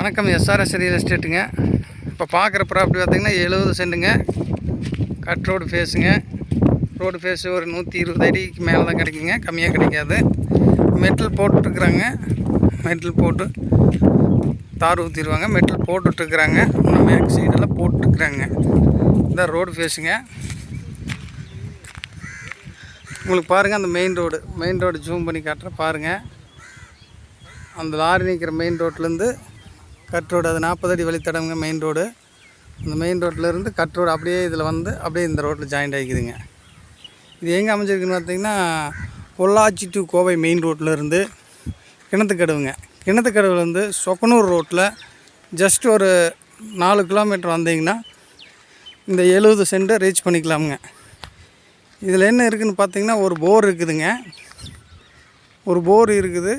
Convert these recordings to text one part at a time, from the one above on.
வணக்கம் SRS real எஸ்டேட்டுங்க இப்போ பார்க்குற ப்ராப்பர்ட்டி பார்த்தீங்கன்னா எழுபது சென்ட்டுங்க கட் ரோடு ஃபேஸுங்க ரோடு ஃபேஸு ஒரு நூற்றி இருபது அடிக்கு மேலே தான் கிடைக்குங்க. கம்மியாக கிடைக்காது. மெட்டல் போட்டுட்ருக்குறாங்க. மெட்டல் போட்டு தார் ஊற்றிடுவாங்க மெட்டல் போட்டுட்ருக்குறாங்க. இன்னும் மேக் சைடெல்லாம் போட்டுருக்குறாங்க இந்த ரோடு ஃபேஸுங்க உங்களுக்கு பாருங்கள் அந்த main road main road zoom பண்ணி காட்டுறேன். பாருங்கள் அந்த லாரி நிற்கிற மெயின் ரோட்லேருந்து கட் ரோடு அது நாற்பது அடி வழித்தடங்க மெயின் ரோடு. இந்த மெயின் ரோட்டிலேருந்து கட் ரோடு அப்படியே இதில் வந்து அப்படியே இந்த ரோட்டில் ஜாயிண்ட் ஆகிக்குதுங்க. இது எங்கே அமைஞ்சிருக்குன்னு பார்த்தீங்கன்னா பொள்ளாச்சி டு கோவை மெயின் ரோட்டிலேருந்து கிணத்துக்கடவுங்க. கிணத்துக்கடவுலேருந்து சொக்கனூர் ரோட்டில் ஜஸ்ட் ஒரு நாலு கிலோமீட்டர் வந்தீங்கன்னா இந்த எழுபது சென்ட்டை ரீச் பண்ணிக்கலாமுங்க. இதில் என்ன இருக்குதுன்னு பார்த்தீங்கன்னா ஒரு போர் இருக்குதுங்க. ஒரு போர் இருக்குது.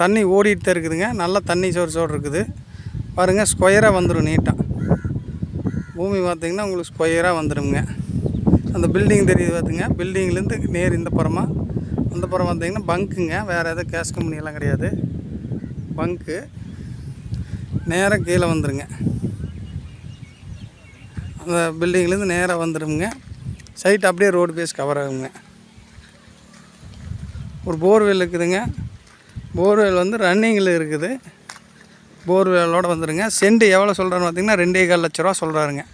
தண்ணி ஓடிட்டு தான் இருக்குதுங்க. நல்லா தண்ணி சோறு சோறு இருக்குது. பாருங்கள் ஸ்கொயராக வந்துடும் நீட்டாக பூமி பார்த்தீங்கன்னா உங்களுக்கு ஸ்கொயராக வந்துடுங்க அந்த பில்டிங் தெரியுது பார்த்துங்க பில்டிங்லேருந்து நேர் இந்த புறமா. அந்த புறம் பார்த்தீங்கன்னா பங்க்குங்க வேறு எதுவும் கேஸ் கம்பெனியெல்லாம் கிடையாது. பங்க்கு நேராக கீழே வந்துடுங்க அந்த பில்டிங்லேருந்து நேராக வந்துடுங்க சைட் அப்படியே ரோடு பேஸ் கவர் ஆகுங்க. ஒரு போர்வெல் இருக்குதுங்க. போர்வெல் வந்து ரன்னிங்கில் இருக்குது. போர்வெலோடு வந்துடுங்க சென்ட் எவ்வளோ சொல்கிறான்னு பார்த்தீங்கன்னா ரெண்டே கால் லட்ச ரூபா சொல்கிறாருங்க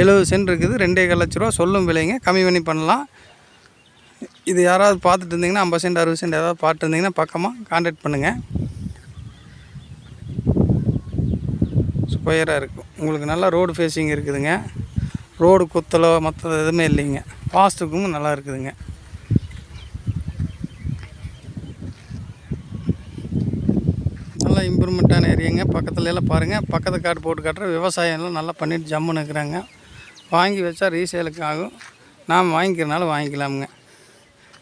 எழுபது சென்ட் இருக்குது ரெண்டே கால் லட்ச ரூபா. சொல்லும் விலைங்க. கம்மி பண்ணி பண்ணலாம். இது யாராவது பார்த்துட்டு இருந்தீங்கன்னா ஐம்பது சென்ட் அறுபது சென்ட் ஏதாவது பார்த்துட்டு இருந்தீங்கன்னா பக்கமாக கான்டாக்ட் பண்ணுங்கள் ஸ்கொயராக இருக்கும். உங்களுக்கு நல்லா ரோடு ஃபேஸிங் இருக்குதுங்க. ரோடு குத்தலோ மற்ற எதுவுமே இல்லைங்க. வாஸ்துக்கும் நல்லா இருக்குதுங்க நல்லா இம்ப்ரூவ்மெண்ட்டான ஏரியாங்க. பக்கத்துல எல்லாம் பாருங்கள் பக்கத்து காடு போட்டு காட்டுற விவசாயம்லாம் நல்லா பண்ணிட்டு ஜம்முன்னு இருக்கிறாங்க. வாங்கி வச்சா ரீசேலுக்கு ஆகும். நாம் வாங்கிக்கிறனால வாங்கிக்கலாமுங்க.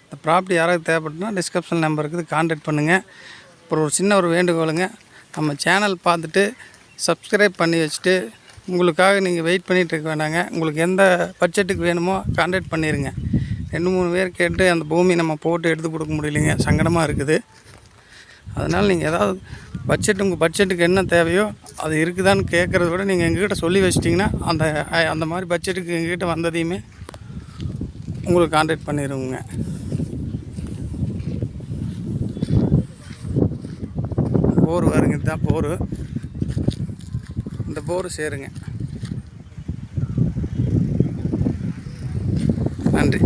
இந்த ப்ராப்பர்ட்டி யாராவது தேவைப்பட்டுனா டிஸ்கிரிப்ஷன் நம்பர் இருக்குது. கான்டாக்ட் பண்ணுங்கள் அப்புறம் ஒரு சின்ன ஒரு வேண்டுகோளுங்க. நம்ம சேனல் பார்த்துட்டு சப்ஸ்கிரைப் பண்ணி வச்சுட்டு உங்களுக்காக நீங்கள் வெயிட் பண்ணிகிட்டு இருக்க வேண்டாங்க. உங்களுக்கு எந்த பட்ஜெட்டுக்கு வேணுமோ கான்டாக்ட் பண்ணிடுங்க ரெண்டு மூணு பேர் கேட்டு அந்த பூமி நம்ம போட்டு எடுத்து கொடுக்க முடியலைங்க. சங்கடமாக இருக்குது. அதனால் நீங்கள் ஏதாவது பட்ஜெட் உங்கள் பட்ஜெட்டுக்கு என்ன தேவையோ அது இருக்குதான்னு கேட்குறத விட நீங்கள் எங்ககிட்ட சொல்லி வச்சிட்டிங்கன்னா அந்த அந்த மாதிரி பட்ஜெட்டுக்கு எங்ககிட்ட வந்ததையுமே உங்களுக்கு கான்டாக்ட் பண்ணிடுவோங்க போர் வருங்க இதுதான் போரு. இந்த போர் சேருங்க. நன்றி.